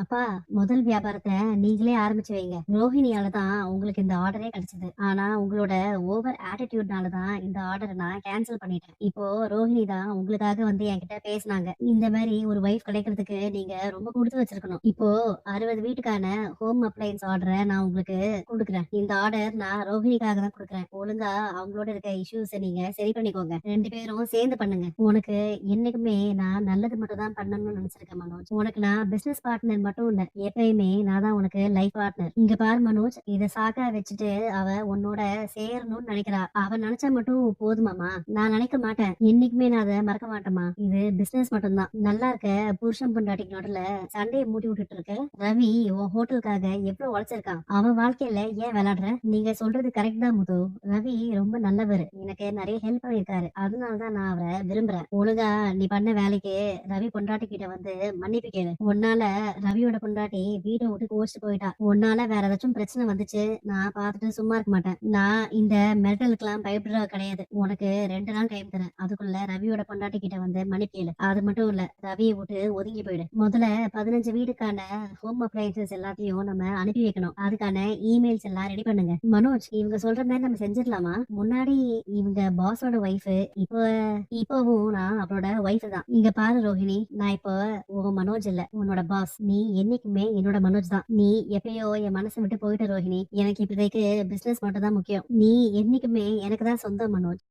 அப்பா முதல் வியாபாரத்தை நீங்களே ஆரம்பிச்சு வைங்க. ரோஹிணியால தான் உங்களுக்கு இந்த ஆர்டரே கிடைச்சது. ஆனா உங்களோட ஓவர் ஆட்டிடியூட்னால தான் இந்த ஆர்டரை நான் கேன்சல் பண்ணிட்டேன். இப்போ ரோஹிணி தான் உங்களுக்காக வந்து என்கிட்ட பேசினாங்க. இந்த மாதிரி ஒரு வைஃப் கிடைக்கிறதுக்கு நீங்க ரொம்ப கொடுத்து வச்சிருக்கணும். இப்போ அறுபது வீட்டுக்கான ஹோம் அப்ளையன்ஸ் ஆர்டரை நான் உங்களுக்கு கொடுக்குறேன். இந்த ஆர்டர் நான் ரோஹிணிக்காக தான் கொடுக்குறேன். ஒழுங்கா அவங்களோட இருக்க இஷ்யூஸை நீங்க சரி பண்ணிக்கோங்க. ரெண்டு பேரும் சேர்ந்து பண்ணுங்க. உனக்கு என்னைக்குமே நான் நல்லது மட்டும் தான் பண்ணணும்னு நினைச்சிருக்கேன் மனோஜ். உனக்கு நான் பிசினஸ் பார்ட்னர் மட்டும் இல்ல எப்பயுமே நான் தான் உனக்கு லைஃப் பார்ட்னர் இங்க பாரு மனோஜ் இத சாக்கா வச்சுட்டு அவ உன்னோட சேரணும்னு நினைக்கிறா. அவ நினைச்சா மட்டும் போதுமாமா நான் நினைக்க மாட்டேன். என்னைக்குமே நான் அதை மறக்க மாட்டேமா இது பிசினஸ் மட்டும்தான். நல்லா இருக்க புருஷன் பொண்டாட்டிக்கு நடுல சண்டையை மூட்டி விட்டுட்டு இருக்க. ரவி உன் ஹோட்டலுக்காக எவ்வளவு உழைச்சிருக்கான்? அவன் வாழ்க்கையில ஏன் விளையாடுற? நீங்க சொல்றது கரெக்ட் தான் முது ரவி ரொம்ப நல்லவர். எனக்கு நிறைய ஹெல்ப் பண்ணிருக்காரு அதனாலதான் நான் அவரை விரும்புறேன். ஒழுங்கா நீ பண்ண வேலைக்கு ரவி பொண்டாட்டி கிட்ட வந்து மன்னிப்பு கேளு. உன்னால ரவி ரவியோட பொண்டாட்டி வீட்டை விட்டு கோச்சு போயிட்டா. உன்னால வேற ஏதாச்சும் பிரச்சனை வந்துச்சு நான் பார்த்துட்டு சும்மா இருக்க மாட்டேன். நான் இந்த மெட்டலுக்கெல்லாம் பயப்படுற கிடையாது. உனக்கு ரெண்டு நாள் டைம் தரேன். அதுக்குள்ள ரவியோட பொண்டாட்டி கிட்ட வந்து மன்னிக்கல அது மட்டும் இல்ல ரவியை விட்டு ஒதுங்கி போயிடு. முதல்ல பதினஞ்சு வீடுக்கான ஹோம் அப்ளையன்சஸ் எல்லாத்தையும் நம்ம அனுப்பி வைக்கணும். அதுக்கான இமெயில்ஸ் எல்லாம் ரெடி பண்ணுங்க. மனோஜ் இவங்க சொல்ற மாதிரி நம்ம செஞ்சிடலாமா? முன்னாடி இவங்க பாஸோட ஒய்ஃப் இப்போ இப்பவும் நான் அவளோட ஒய்ஃப் தான். இங்க பாரு ரோஹிணி நான் இப்போ உன் மனோஜ் இல்ல உன்னோட பாஸ் நீ என்னைக்குமே என்னோட மனோஜ் தான் நீ எப்பயோ என் மனசை விட்டு போயிட்ட ரோஹிணி எனக்கு இப்போதைக்கு பிசினஸ் மட்டும் தான் முக்கியம். நீ என்னைக்குமே எனக்கு தான் சொந்தம் மனோஜ்.